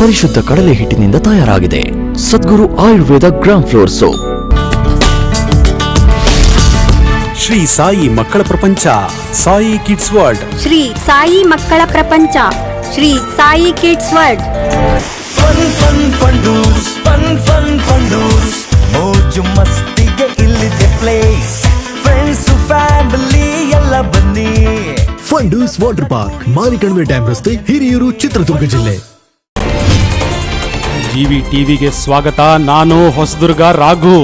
ಪರಿಶುದ್ಧ ಕಡಲೆ ಹಿಟ್ಟಿನಿಂದ ತಯಾರಾಗಿದೆ. Sadguru Ayurveda gram flour soap. Shri Sai ಮಕ್ಕಳ ಪ್ರಪಂಚ ಸಾಯಿ ಕಿಡ್ಸ್ ವರ್ಲ್ಡ್. ಶ್ರೀ ಸಾಯಿ ಮಕ್ಕಳ ಪ್ರಪಂಚ Shri Sai kids world. Fun fun Fundoos fun fun Fundoos ಮೋಜು ಮಸ್ತಿಗೆ ಇಲ್ಲಿದೆ ಪ್ಲೇಸ್ ಫ್ರೆಂಡ್ಸ್ ಫ್ಯಾಮಿಲಿ ಎಲ್ಲ ಬನ್ನಿ. Fundoos water park Marikanive dam ರಸ್ತೆ ಹಿರಿಯೂರು ಚಿತ್ರದುರ್ಗ ಜಿಲ್ಲೆ. ಜಿವಿ ಟಿವಿಗೆ ಸ್ವಾಗತ. ನಾನು ಹೊಸದುರ್ಗ ರಾಘು.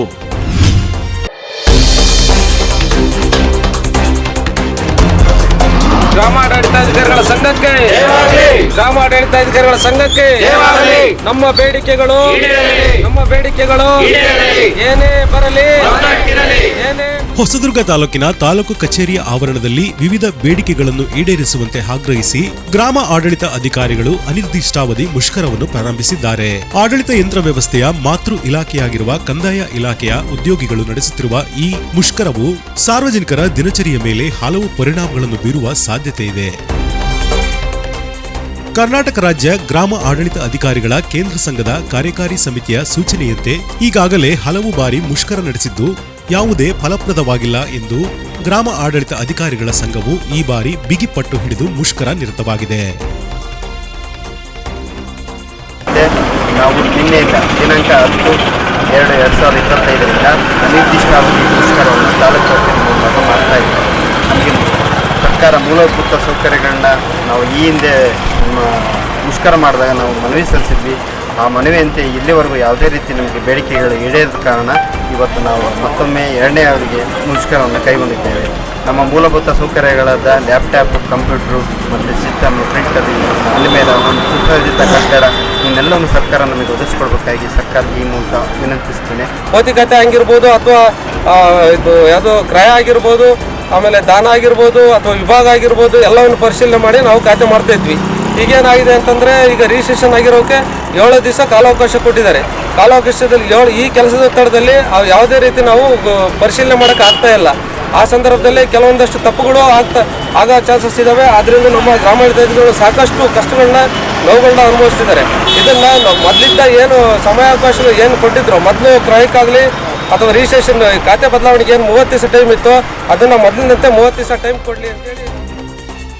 ಗ್ರಾಮಾಡಳಿತಾಧಿಕಾರಿಗಳ ಸಂಘಕ್ಕೆ ಗ್ರಾಮಾಡಳಿತಾಧಿಕಾರಿಗಳ ಸಂಘಕ್ಕೆ ನಮ್ಮ ಬೇಡಿಕೆಗಳು ನಮ್ಮ ಬೇಡಿಕೆಗಳು ಏನೇ ಬರಲಿ ಏನೇ ಹೊಸದುರ್ಗ ತಾಲೂಕಿನ ತಾಲೂಕು ಕಚೇರಿಯ ಆವರಣದಲ್ಲಿ ವಿವಿಧ ಬೇಡಿಕೆಗಳನ್ನು ಈಡೇರಿಸುವಂತೆ ಆಗ್ರಹಿಸಿ ಗ್ರಾಮ ಆಡಳಿತ ಅಧಿಕಾರಿಗಳು ಅನಿರ್ದಿಷ್ಟಾವಧಿ ಮುಷ್ಕರವನ್ನು ಪ್ರಾರಂಭಿಸಿದ್ದಾರೆ. ಆಡಳಿತ ಯಂತ್ರ ವ್ಯವಸ್ಥೆಯ ಮಾತೃ ಇಲಾಖೆಯಾಗಿರುವ ಕಂದಾಯ ಇಲಾಖೆಯ ಉದ್ಯೋಗಿಗಳು ನಡೆಸುತ್ತಿರುವ ಈ ಮುಷ್ಕರವು ಸಾರ್ವಜನಿಕರ ದಿನಚರಿಯ ಮೇಲೆ ಹಲವು ಪರಿಣಾಮಗಳನ್ನು ಬೀರುವ ಸಾಧ್ಯತೆ ಇದೆ. ಕರ್ನಾಟಕ ರಾಜ್ಯ ಗ್ರಾಮ ಆಡಳಿತ ಅಧಿಕಾರಿಗಳ ಕೇಂದ್ರ ಸಂಘದ ಕಾರ್ಯಕಾರಿ ಸಮಿತಿಯ ಸೂಚನೆಯಂತೆ ಈಗಾಗಲೇ ಹಲವು ಬಾರಿ ಮುಷ್ಕರ ನಡೆಸಿದ್ದು ಯಾವುದೇ ಫಲಪ್ರದವಾಗಿಲ್ಲ ಎಂದು ಗ್ರಾಮ ಆಡಳಿತ ಅಧಿಕಾರಿಗಳ ಸಂಘವು ಈ ಬಾರಿ ಬಿಗಿಪಟ್ಟು ಹಿಡಿದು ಮುಷ್ಕರ ನಿರತವಾಗಿದೆ. ನಾವು ನಿನ್ನೆಯಿಂದ ದಿನಾಂಕ ಹತ್ತು ಎರಡು ಎರಡು ಸಾವಿರದ ಇಪ್ಪತ್ತೈದರಿಂದ ಅನಿರ್ದಿಷ್ಟಾವಧಿ ಮುಷ್ಕರವನ್ನು ತಾಲೂಕು ಮೂಲಕ ಮಾಡ್ತಾ ಇದ್ದೀವಿ ಸರ್ಕಾರ ಮೂಲಭೂತ ಸೌಕರ್ಯಗಳನ್ನ ನಾವು ಈ ಹಿಂದೆ ಮುಷ್ಕರ ಮಾಡಿದಾಗ ನಾವು ಮನವಿ ಸಲ್ಲಿಸಿದ್ವಿ. ಆ ಮನವಿಯಂತೆ ಇಲ್ಲಿವರೆಗೂ ಯಾವುದೇ ರೀತಿ ನಮಗೆ ಬೇಡಿಕೆಗಳು ಈಡೇರದ ಕಾರಣ ಇವತ್ತು ನಾವು ಮತ್ತೊಮ್ಮೆ ಎರಡನೇ ಅವರಿಗೆ ಮುಷ್ಕರವನ್ನು ಕೈಗೊಂಡಿದ್ದೇವೆ. ನಮ್ಮ ಮೂಲಭೂತ ಸೌಕರ್ಯಗಳಾದ ಲ್ಯಾಪ್ಟಾಪ್, ಕಂಪ್ಯೂಟ್ರು ಮತ್ತು ಸಿಸ್ಟಮ್ ಪ್ರಿಂಟರ್ ಅಲ್ಲಿ ಮೇಲೆ ಒಂದು ಸುಸಜ್ಜಿತ ಕಟ್ಟಡ, ಇನ್ನೆಲ್ಲವನ್ನು ಸರ್ಕಾರ ನಮಗೆ ಒದಗಿಸ್ಕೊಡ್ಬೇಕಾಗಿ ಸರ್ಕಾರ ಈ ಮೂಲಕ ವಿನಂತಿಸ್ತೇನೆ ಭೌತಿಕತೆ ಆಗಿರ್ಬೋದು ಅಥವಾ ಇದು ಯಾವುದು ಕ್ರಯ ಆಗಿರ್ಬೋದು, ಆಮೇಲೆ ದಾನ ಆಗಿರ್ಬೋದು ಅಥವಾ ವಿಭಾಗ ಆಗಿರ್ಬೋದು, ಎಲ್ಲವನ್ನು ಪರಿಶೀಲನೆ ಮಾಡಿ ನಾವು ಖಾತೆ ಮಾಡ್ತಾ ಇದ್ವಿ. ಈಗೇನಾಗಿದೆ ಅಂತಂದರೆ ಈಗ ರಿಜಿಸ್ಟ್ರೇಷನ್ ಆಗಿರೋಕೆ ಏಳು ದಿವಸ ಕಾಲಾವಕಾಶ ಕೊಟ್ಟಿದ್ದಾರೆ. ಕಾಲಾವಕಾಶದಲ್ಲಿ ಏಳು ಈ ಕೆಲಸದ ಒತ್ತಡದಲ್ಲಿ ಯಾವುದೇ ರೀತಿ ನಾವು ಪರಿಶೀಲನೆ ಮಾಡೋಕೆ ಆಗ್ತಾ ಇಲ್ಲ. ಆ ಸಂದರ್ಭದಲ್ಲಿ ಕೆಲವೊಂದಷ್ಟು ತಪ್ಪುಗಳು ಆಗ್ತಾ ಆಗೋ ಚಾನ್ಸಸ್ ಇದ್ದಾವೆ ಆದ್ದರಿಂದ ನಮ್ಮ ಗ್ರಾಮಾಡಳಿತಗಳು ಸಾಕಷ್ಟು ಕಷ್ಟಗಳನ್ನ ನೋವುಗಳನ್ನ ಅನುಭವಿಸ್ತಿದ್ದಾರೆ. ಇದನ್ನ ನಾವು ಮೊದಲಿದ್ದ ಏನು ಸಮಯಾವಕಾಶ ಏನು ಕೊಟ್ಟಿದ್ರು, ಮೊದಲು ಕ್ರಯಕ್ಕಾಗಲಿ ಅಥವಾ ರಿಜಿಸ್ಟ್ರೇಷನ್ ಖಾತೆ ಬದಲಾವಣೆಗೆ ಏನು ಮೂವತ್ತು ದಿವಸ ಟೈಮ್ ಇತ್ತು, ಅದನ್ನು ಮೊದಲಿನಂತೆ ಮೂವತ್ತು ದಿವಸ ಟೈಮ್ ಕೊಡಲಿ ಅಂತೇಳಿ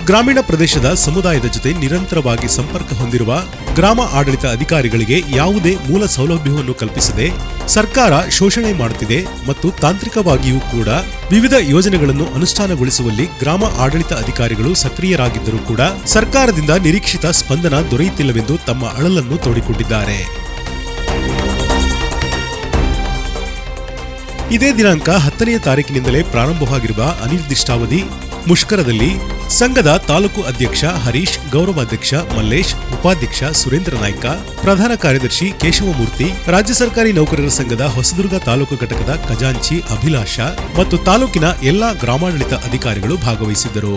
ಗ್ರಾಮೀಣ ಪ್ರದೇಶದ ಸಮುದಾಯದ ಜೊತೆ ನಿರಂತರವಾಗಿ ಸಂಪರ್ಕ ಹೊಂದಿರುವ ಗ್ರಾಮ ಆಡಳಿತ ಅಧಿಕಾರಿಗಳಿಗೆ ಯಾವುದೇ ಮೂಲ ಸೌಲಭ್ಯವನ್ನು ಕಲ್ಪಿಸದೆ ಸರ್ಕಾರ ಶೋಷಣೆ ಮಾಡುತ್ತಿದೆ ಮತ್ತು ತಾಂತ್ರಿಕವಾಗಿಯೂ ಕೂಡ ವಿವಿಧ ಯೋಜನೆಗಳನ್ನು ಅನುಷ್ಠಾನಗೊಳಿಸುವಲ್ಲಿ ಗ್ರಾಮ ಆಡಳಿತ ಅಧಿಕಾರಿಗಳು ಸಕ್ರಿಯರಾಗಿದ್ದರೂ ಕೂಡ ಸರ್ಕಾರದಿಂದ ನಿರೀಕ್ಷಿತ ಸ್ಪಂದನ ದೊರೆಯುತ್ತಿಲ್ಲವೆಂದು ತಮ್ಮ ಅಳಲನ್ನು ತೋಡಿಕೊಂಡಿದ್ದಾರೆ. ಇದೇ ದಿನಾಂಕ ಹತ್ತನೆಯ ತಾರೀಕಿನಿಂದಲೇ ಪ್ರಾರಂಭವಾಗಿರುವ ಅನಿರ್ದಿಷ್ಟಾವಧಿ ಮುಷ್ಕರದಲ್ಲಿ ಸಂಘದ ತಾಲೂಕು ಅಧ್ಯಕ್ಷ ಹರೀಶ್, ಗೌರವಾಧ್ಯಕ್ಷ ಮಲ್ಲೇಶ್, ಉಪಾಧ್ಯಕ್ಷ ಸುರೇಂದ್ರ ನಾಯ್ಕ, ಪ್ರಧಾನ ಕಾರ್ಯದರ್ಶಿ ಕೇಶವಮೂರ್ತಿ, ರಾಜ್ಯ ಸರ್ಕಾರಿ ನೌಕರರ ಸಂಘದ ಹೊಸದುರ್ಗ ತಾಲೂಕು ಘಟಕದ ಖಜಾಂಚಿ ಅಭಿಲಾಷ ಮತ್ತು ತಾಲೂಕಿನ ಎಲ್ಲಾ ಗ್ರಾಮಾಡಳಿತ ಅಧಿಕಾರಿಗಳು ಭಾಗವಹಿಸಿದ್ದರು.